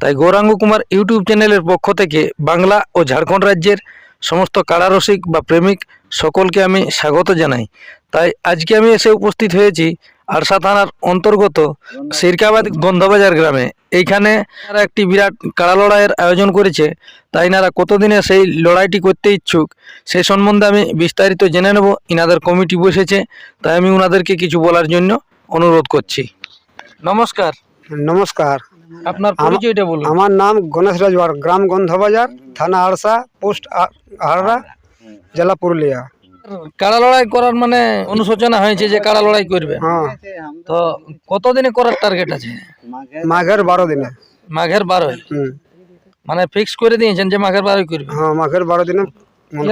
তাই গৌরাঙ্গ কুমার ইউটিউব চ্যানেলের পক্ষ থেকে বাংলা ও ঝাড়খণ্ড রাজ্যের সমস্ত কারারসিক বা প্রেমিক সকলকে আমি স্বাগত জানাই। তাই আজকে আমি এসে উপস্থিত হয়েছি আরসা থানার অন্তর্গত সিরকাবাদ গন্ধবাজার গ্রামে। এইখানে তারা একটি বিরাট কাড়া লড়াইয়ের আয়োজন করেছে। তাই নারা কতদিনে সেই লড়াইটি করতে ইচ্ছুক সেই সম্বন্ধে আমি বিস্তারিত জেনে নেব। ইনাদের কমিটি বসেছে, তাই আমি ওনাদেরকে কিছু বলার জন্য অনুরোধ করছি। নমস্কার। নমস্কার। আপনার পরিচয়টা বলুন। আমার নাম গণেশ রাজওয়ার গ্রাম গন্ধবাজার থানা আড়সা পোস্ট আড়রা জেলা পুরুলিয়া। কাড়া লড়াই করার মানে অনুশোচনা হয়েছে যে কাড়া লড়াই করবে। হ্যাঁ। তো কতদিনে করার টার্গেট আছে? মাঘের বারো দিনে। মাঘের বারোই? মানে ফিক্স করে দিয়েছেন যে মাঘের বারোই করবে? হ্যাঁ মাঘের বারো দিনে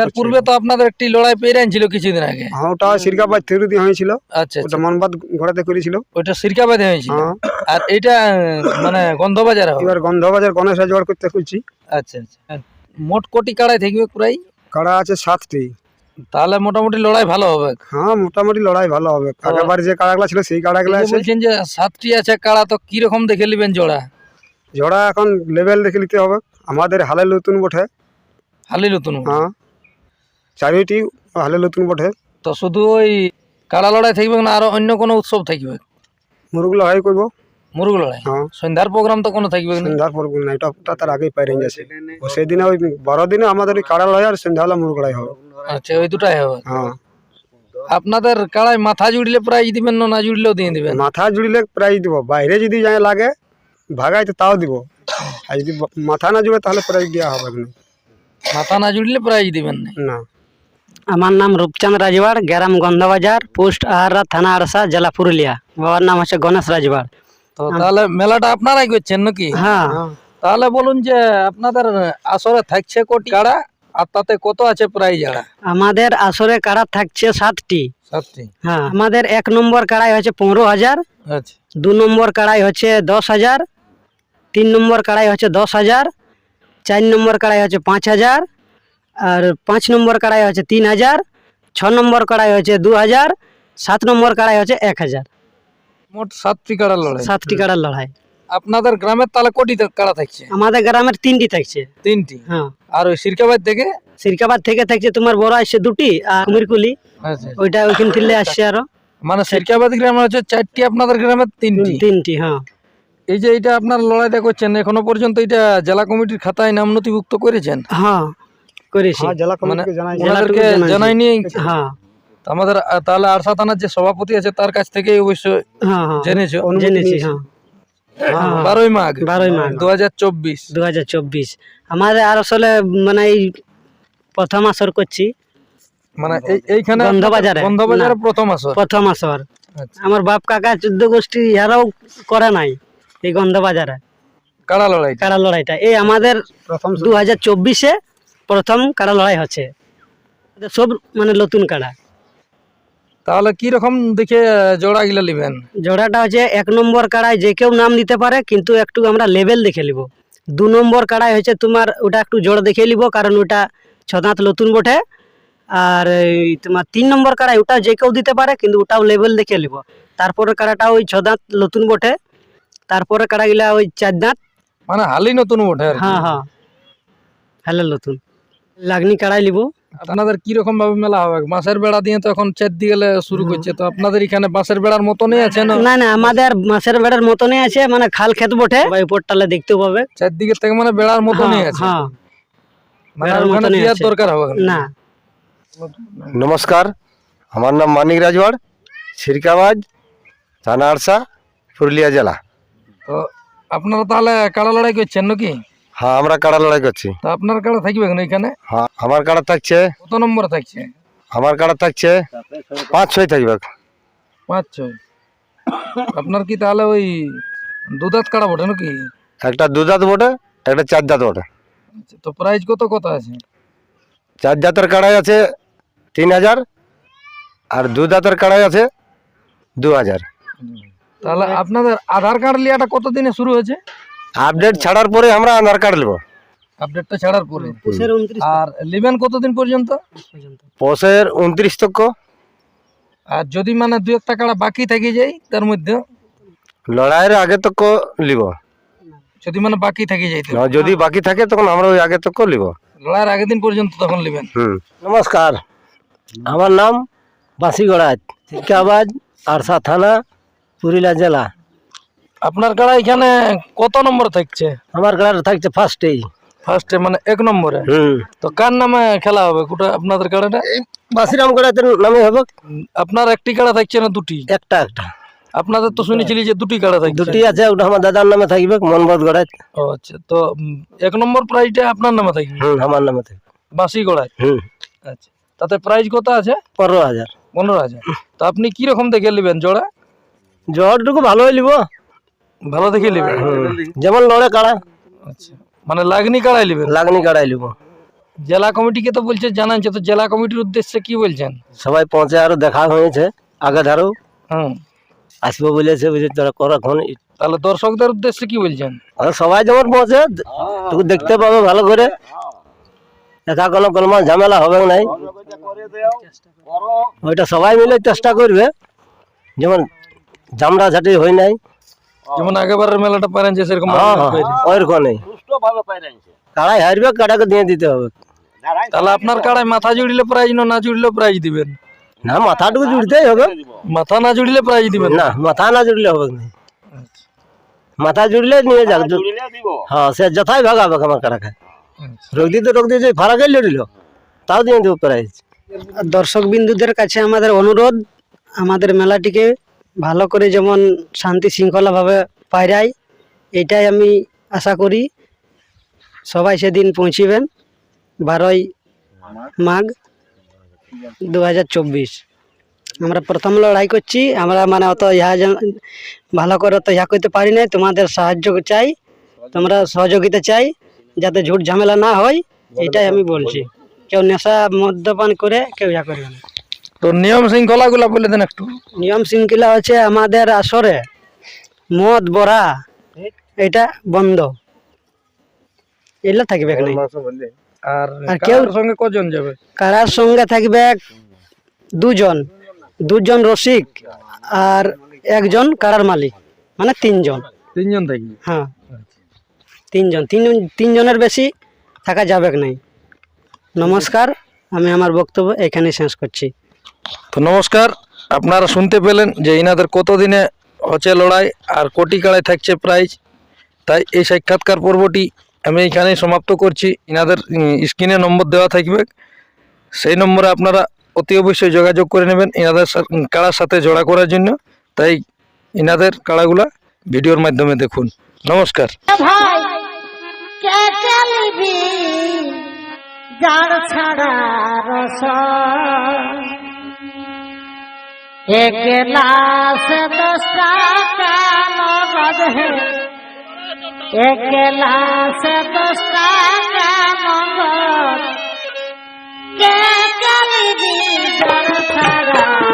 এর পূর্বে তো আপনাদের একটি লড়াই পেরে ছিল কিছুদিন আগে। হ্যাঁ ওটা সিরকাবাদ থিরু দিয়ে হয়েছিল। আচ্ছা ওটা আচ্ছা মনবাদ ঘোড়াতে করেছিল। ওইটা সিরকাবাদে হয়েছিল। হ্যাঁ। আর এইটা মানে গন্ধবাজারে এবার গন্ধবাজার গণেশ রাজওয়ার করতে খুঁজছি আচ্ছা আচ্ছা। মোট কোটি কাড়াই থাকবে প্রায় কাড়া আছে সাতটি। তাহলে মোটামুটি লড়াই ভালো হবে। হ্যাঁ মোটামুটি লড়াই ভালো হবে। আগেবার যে কাড়াগুলা ছিল সেই কাড়াগুলা আছে। বলছেন যে সাতটি আছে কাড়া তো কীরকম দেখে নেবেন জোড়া? জোড়া এখন লেভেল দেখে নিতে হবে। আমাদের হালে নতুন বটে। হালি নতুন হ্যাঁ। চারিটি হালে নতুন বটে। তো শুধু ওই কাড়া লড়াই থাকবে না আরও অন্য কোনো উৎসব থাকবে? মুরগ লড়াই করব। মুরগ লড়াই? হ্যাঁ। সন্ধ্যার প্রোগ্রাম তো কোনো থাকবে সন্ধ্যার পর না এটা তার আগেই পাই রেঞ্জ আছে ও সেই দিনে ওই বারো দিনে আমাদের ওই কাড়া লড়াই আর সন্ধ্যাবেলা মুরগ লড়াই হবে। আচ্ছা ওই দুটাই হবে? হ্যাঁ। আপনাদের কাড়াই মাথা জুড়লে প্রাইজ দিবেন না না জুড়লেও দিয়ে দিবেন? মাথা জুড়লে প্রাইজ দিব বাইরে যদি যায় লাগে ভাগাই তো তাও দিব। আর যদি মাথা না জুড়ে তাহলে প্রাইজ দেওয়া হবে মাথা না জুড়লে প্রাইজ দিবেন না। আমার নাম রূপচাঁদ রাজওয়াড় গ্রাম গন্ধবাজার পোস্ট আহারা থানা আরসা জেলা পুরুলিয়া। বাবার নাম হচ্ছে গণেশ রাজওয়াড়। তো তাহলে মেলাটা আপনারাই করছেন নাকি? হ্যাঁ। তাহলে বলুন যে আপনাদের আসরে থাকছে কোটি কাড়া? আর তাতে কত আছে প্রাইজ আড়া? আমাদের আসরে কাড়া থাকছে সাতটি। সাতটি। হ্যাঁ আমাদের এক নম্বর কাড়াই হচ্ছে পনেরো হাজার। আচ্ছা। দু নম্বর কাড়াই হচ্ছে দশ হাজার। তিন নম্বর কাড়াই হচ্ছে দশ হাজার। চার নম্বর কাড়াই হচ্ছে পাঁচ হাজার। আর পাঁচ নম্বর কাড়াই হচ্ছে তিন হাজার ছ নম্বর কড়াই হচ্ছে দু হাজার সাত নম্বর কাড়াই হচ্ছে এক হাজার। মোট সাতটি কাড়া লড়াই। সাতটি কাড়ার লড়াই। আপনাদের গ্রামের তাহলে কোটি কাড়া থাকছে? আমাদের গ্রামের তিনটি থাকছে। তিনটি? হ্যাঁ। আর ওই সিরকাবাদ থেকে? সিরকাবাদ থেকে থাকছে তোমার বড় আসছে দুটি আর কুমিরকুলি। আচ্ছা ওইটা ওইখান থেকে আসছে আরও। মানে সিরকাবাদ গ্রামে হচ্ছে চারটি আপনাদের গ্রামের তিনটি? তিনটি হ্যাঁ। এই যে এটা আপনার লড়াইটা করছেন এখনও পর্যন্ত এটা জেলা কমিটির খাতায় নাম নথিভুক্ত করেছেন? হ্যাঁ। করেছি। হ্যাঁ জেলা মানে কমিটিকে জানাই ওনাদেরকে জানাইনি। হ্যাঁ। আমাদের তাহলে আরসা থানার যে সভাপতি আছে তার কাছ থেকে অবশ্যই হ্যাঁ জেনেছো? জেনেছি। বারোই মাঘ। বারোই মাঘ। দু হাজার চব্বিশ। দু হাজার চব্বিশ। আমাদের আর আসলে মানে এই প্রথম আসর করছি। মানে এইখানে? গন্ধবাজারে প্রথম আসর? প্রথম আসর। আচ্ছা। আমার বাপ কাকা চোদ্দ গোষ্ঠী ইহারাও করে নাই এই গন্ধবাজারে। কাড়া লড়াই কাড়া লড়াইটা? এই আমাদের প্রথম দু হাজার চব্বিশে প্রথম কাড়া লড়াই হচ্ছে। সব মানে নতুন কাড়া। তাহলে কি রকম দেখে জোড়া গিলা নিবেন? জোড়াটা হচ্ছে এক নম্বর কাড়ায় যে কেউ নাম দিতে পারে কিন্তু একটু আমরা লেভেল দেখে নিব। দু নম্বর কাড়ায় হচ্ছে তোমার ওটা একটু জোড়া দেখে নিব কারণ ওটা ছদাঁত নতুন বটে। আর তোমার তিন নম্বর কাড়ায় ওটা যে কেউ দিতে পারে কিন্তু ওটাও লেভেল দেখে নিব। তারপরে কাড়াটা ওই ছদাঁত নতুন বটে। তারপরে কাড়াগুলা ওই চার দাঁত। মানে হালি নতুন কি। হ্যাঁ হ্যাঁ। হ্যালো নতুন। লাগনি কাড়াই নিব আপনাদের কি রকম ভাবে মেলা হবে? বাঁশের বেড়া দিয়ে তো এখন গেলে শুরু করছে তো আপনাদের এখানে বাঁশের বেড়ার মতনই আছে না? না না আমাদের মাছের বেড়ার মতনই আছে মানে খাল খেত বটে। ওই উপরটালে দেখতে পাবে। চারদিকে থেকে মানে বেড়ার মতনই হ্যাঁ, আছে। হ্যাঁ। মানে মতনই দেওয়ার দরকার হবে না। নমস্কার আমার নাম মানিক রাজওয়াড় সিরকাবাজ থানা আরসা পুরুলিয়া জেলা। তো আপনারা তাহলে কাড়া লড়াই করছেন নাকি? হ্যাঁ আমরা কাড়া লড়াই করছি। তো আপনার কাড়া থাকবে না এখানে? হ্যাঁ আমার কাড়া থাকছে। কত নম্বর থাকছে? আমার কাড়া থাকছে পাঁচ ছয় থাকবে। পাঁচ ছয়। আপনার কি তাহলে ওই দুধাত কাড়া বটে নাকি? একটা দু দাঁত বটে একটা চার দাঁত বটে। আচ্ছা, তো প্রাইস কত কত আছে? চার জাতের কাড়াই আছে তিন হাজার আর দু জাতের কাড়াই আছে দু হাজার। তাহলে আপনাদের আধার কার্ড লিয়াটা কতদিনে শুরু হয়েছে? আপডেট ছাড়ার পরে আমরা আধার কার্ড নেব। আপডেটটা ছাড়ার পরে। আর লিবেন কতদিন পর্যন্ত? পর্যন্ত পৌষের উনত্রিশ তক্ষ আর যদি মানে দু একটা কাড়া বাকি থেকে যায় তার মধ্যে? লড়াইয়ের আগে তক্ষ লিব। যদি মানে বাকি থেকে ন- যদি বাকি থাকে তখন আমরা ওই আগে তক্ষ লিব। লড়াইয়ের আগের দিন পর্যন্ত তখন লিবেন হুম। নমস্কার। আমার নাম বাসিগড়াত শিক্ষাবাজ আরসা থানা পুরুলিয়া জেলা। আপনার কাড়া এখানে কত নম্বর থাকছে? আমার গ্রাম থাকছে ফার্স্টেই ফার্স্টে মানে এক নম্বরে? হুম। তো কার নামে খেলা হবে? কোটা আপনাদের কাড়াটা বাসিরাম গড়াতের নামে হবে। আপনার একটি কাড়া থাকছে না দুটি? একটা একটা। আপনাদের তো শুনেছিলি যে দুটি কাড়া থাকছে। দুটি আছে ওটা আমার দাদার নামে থাকবে মনবদ গড়াত ও আচ্ছা তো এক নম্বর প্রাইজটা আপনার নামে থাকবে? আমার নামে থাকবে। বাসি গড়ায়? হুম। আচ্ছা তাতে প্রাইজ কত আছে? পনেরো হাজার। পনেরো হাজার। তো আপনি কি রকম দেখে নেবেন জোড়া? জ্বরটুকু ভালোই লিব ভালো দেখে নেবেন যেমন লড়ে কাড়া আচ্ছা। মানে লাগনি কাড়াই নেবেন লাগনি কাড়াই লিব জেলা কমিটিকে তো বলছে জানাচ্ছে তো জেলা কমিটির উদ্দেশ্যে কি বলছেন? সবাই পৌঁছে আরও দেখা হয়েছে। আগে ধারও হুম। আসব বলেছে বুঝে তোরা কর এখন। তাহলে দর্শকদের উদ্দেশ্যে কি বলছেন? আর সবাই যেমন পৌঁছে তুই দেখতে পাবে ভালো করে। এটা কোনো কোনো ঝামেলা হবে নাই। ওইটা সবাই মিলে চেষ্টা করবে। যেমন জামড়া ঝাঁটি হয় নাই। যেমন আগেবারের মেলাটা পারেন যে সেরকম হ্যাঁ হ্যাঁ। ওইরকম নেই। কাড়াই হারবে কাড়াকে দিয়ে দিতে হবে। তাহলে আপনার কাড়ায় মাথা জুড়িলে প্রাইজ না না জুড়লে প্রাইজ দিবেন? না মাথাটুকু জুড়তেই হবে। মাথা না জুড়লে প্রাইজ দিবেন? না মাথা না জুড়লে হবে না। মাথা জুড়লে নিয়ে যাক। হ্যাঁ সে যথাই ভাগাবে আমার কাড়াকে। রোগ দিতে রোগ দিয়ে ফারাকে লড়িল তাও দিয়ে দেবো প্রাইজ। দর্শক বিন্দুদের কাছে আমাদের অনুরোধ আমাদের মেলাটিকে ভালো করে যেমন শান্তি শৃঙ্খলাভাবে পায়রাই এটাই আমি আশা করি। সবাই সেদিন পৌঁছিবেন, বারোই মাঘ দু হাজার চব্বিশ। আমরা প্রথম লড়াই করছি, আমরা মানে অত ইহা ভালো করে অত ইহা করতে পারি না তোমাদের সাহায্য চাই, তোমরা সহযোগিতা চাই, যাতে ঝুট ঝামেলা না হয়, এটাই আমি বলছি। কেউ নেশা মদ্যপান করে কেউ ইয়া করবে না। তো নিয়ম শৃঙ্খলা গুলা বলে দেন একটু। নিয়ম শৃঙ্খলা হচ্ছে আমাদের আসরে মদ বড়া এটা বন্ধ। এগুলো থাকবে এখানে। আর আর কেউ- সঙ্গে কজন যাবে? কারার সঙ্গে থাকবে দুজন। দুজন রসিক আর একজন কারার মালিক মানে তিনজন। তিনজন থাকবে? হ্যাঁ। তিনজন। তিন তিনজনের বেশি থাকা যাবে নাই। নমস্কার আমি আমার বক্তব্য এখানেই শেষ করছি। তো নমস্কার, আপনারা শুনতে পেলেন যে ইনাদের কতদিনে হচ্ছে লড়াই আর কোটি কাড়ায় থাকছে প্রাইজ তাই এই সাক্ষাৎকার পর্বটি আমি এখানেই সমাপ্ত করছি। ইনাদের স্ক্রিনে নম্বর দেওয়া থাকবে। সেই নম্বরে আপনারা অতি অবশ্যই যোগাযোগ করে নেবেন ইনাদের কাড়ার সাথে জোড়া করার জন্য। তাই ইনাদের কাড়াগুলা ভিডিওর মাধ্যমে দেখুন। নমস্কার। ছাড়া একলা সে দশ টাকা নগদ হে একলা সে দশ টাকা নগদ কে চলিবি যার ছাড়া